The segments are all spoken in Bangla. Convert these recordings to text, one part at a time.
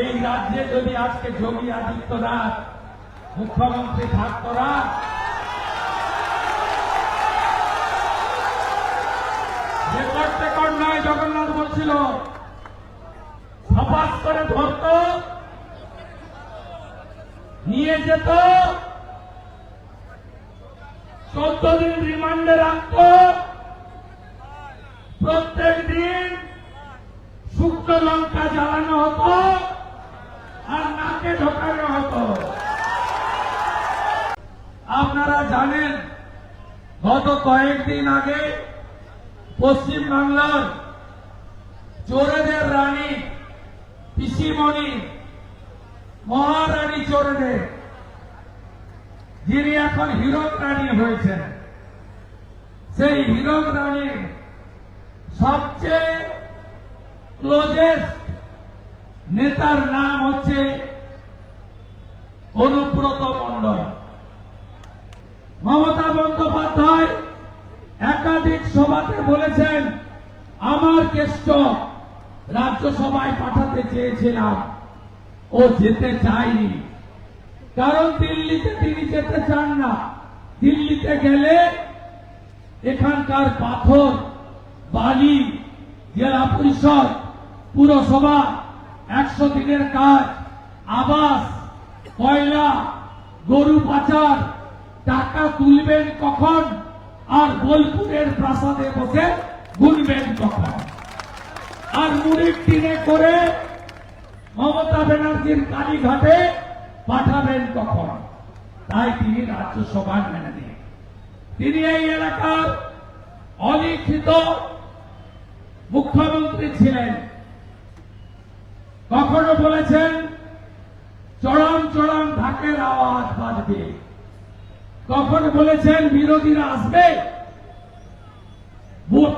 এই রাজ্যে যদি আজকে যোগী আদিত্যনাথ মুখ্যমন্ত্রী থাকতো না নয় জগন্নাথ বলছিল সপাস করে ধরত, নিয়ে যেত, চোদ্দ দিন রিমান্ডে রাখত, প্রত্যেক দিন শুক্তো লঙ্কা জ্বালানো হতো। ঢোকানো হতো। আপনারা জানেন, গত কয়েকদিন আগে পশ্চিম বাংলার চোরেদের রানী, পিসিমণি, মহারানী চোরেদের, যিনি এখন হীরক রানী হয়েছেন, সেই হীরক রানীর সবচেয়ে ক্লোজেস্ট নেতার নাম হচ্ছে অনুব্রত মণ্ডল। মমতা বন্দ্যোপাধ্যায় একাধিক সভাতে বলেছেন, আমার কেষ্ট রাজ্যসভায় পাঠাতে চেয়েছিলাম। ও যেতে চায়নি। কারণ দিল্লিতে তিনি যেতে চান না। দিল্লিতে গেলে এখানকার পাথর, বালি, জেলা পরিষদ, পুরসভা, একশো দিনের কাজ, আবাস কয়লা, গরু পাচার, টাকা তুলবেন কখন আর বোলপুরের প্রাসাদে বসে গুনবেন কখন? আর মুড়ির টিনে করে মমতা ব্যানার্জির কালীঘাটে পাঠাবেন কখন? তাই তিনি রাজ্যসভায় মেনে তিনি এই এলাকার অলিখিত মুখ্যমন্ত্রী ছিলেন। কখনো বলেছেন ঢাকের আওয়াজ বাজবে। কখন বলেছেন, বিরোধীরা আসবে।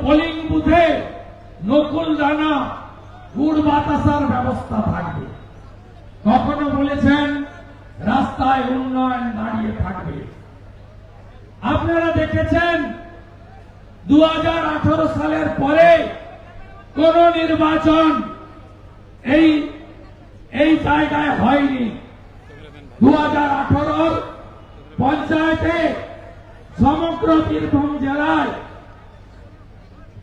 পোলিং বুথে নকুল দানা গুড় বাতাসার ব্যবস্থা থাকবে। কখনো বলেছেন, রাস্তায় উন্নয়ন দাঁড়িয়ে থাকবে। আপনারা দেখেছেন দু হাজার আঠারো সালের পরে কোন নির্বাচন এই এই জায়গায় হয়নি। দু হাজার পঞ্চায়েতে সমগ্র বীরভূম জেলায়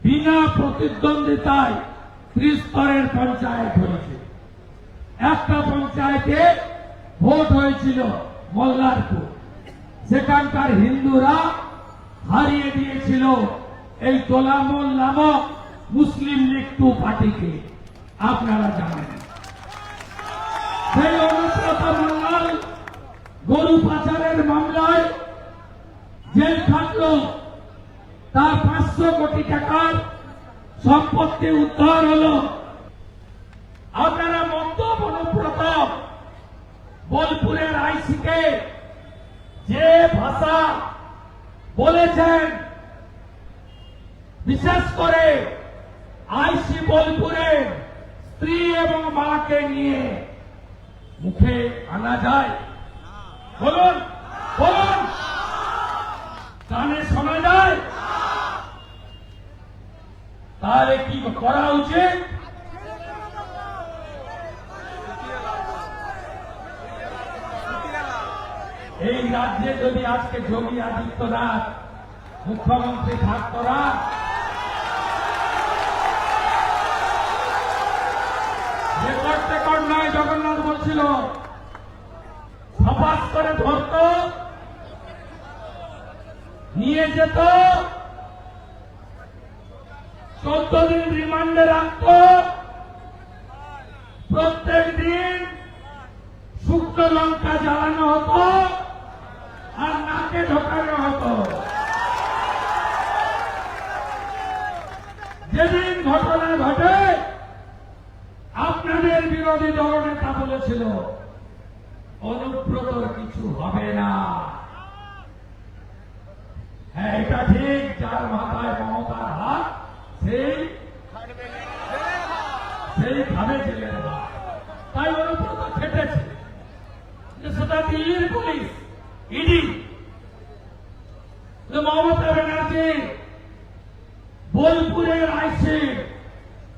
বিনা প্রতিদ্বন্দ্বিতায় ত্রিস্তরের পঞ্চায়েত হয়েছে। একটা পঞ্চায়েতে ভোট হয়েছিল মল্লারপুর। সেখানকার হিন্দুরা হারিয়ে দিয়েছিল এই তোলামল নামক মুসলিম লীগ টু পার্টিকে। আপনারা জানেন। সেই মন্ডল গরু পাচারের মামলায় জেল খাটল। তার পাঁচশো কোটি টাকার সম্পত্তি উদ্ধার হল। আপনারা মন্তব্য অনুব্রত বোলপুরের আইসিকে যে ভাষা বলেছেন, বিশেষ করে আইসি বোলপুরে স্ত্রী এবং মাকে নিয়ে মুখে আনা যায়। বলুন বলুন। কানে শোনা যায় তাহলে কি করা উচিত? এই রাজ্যে যদি আজকে যোগী আদিত্যনাথ, মুখ্যমন্ত্রী থাকতো না রেকর্ড টেকর্ড নয়, জগন্নাথ বলছিল করে ধরত নিয়ে যেত। চোদ্দ দিন রিমান্ডে রাখত। প্রত্যেক দিন শুক্তো লঙ্কা জ্বালানো হতো আর নাকে ঢোকানো হতো। যেদিন ঘটনা ঘটে, আপনাদের বিরোধী দলনেতা বলেছিল অনুব্রতর কিছু হবে না। হ্যাঁ এটা ঠিক, যার মাথায় মমতার হাত, সেই সেই খাবে ভাত তাই অনুব্রত খেটেছে। সেটা দিল্লির পুলিশ, ইডি মমতা ব্যানার্জি বোলপুরের আইসি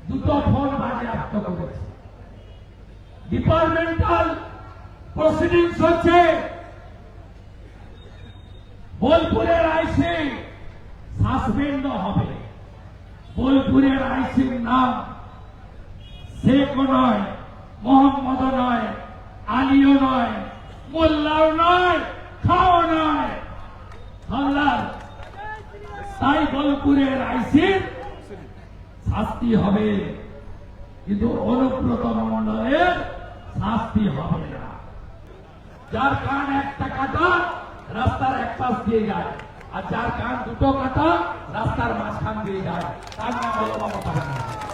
দুটো ফোন বাজেয়াপ্ত করেছে। ডিপার্টমেন্টাল প্রসিডিংস হচ্ছে বোলপুরের আইসি সাসপেন্ড হবে। বোলপুরের আইসির নাম শেখও নয় মোহাম্মদ নয়, আলীও নয়, মোল্লাও নয়, খাও নয়। হাল্লার তাই বোলপুরের আইসির শাস্তি হবে। কিন্তু অনুব্রত মন্ডলের শাস্তি হবে না। যার কান একটা কাটা, রাস্তার এক পাশ দিয়ে যায়। আর যার কান দুটো কাটা, রাস্তার মাঝখান দিয়ে যায়। তার নাম হলো মমতা ব্যানার্জি।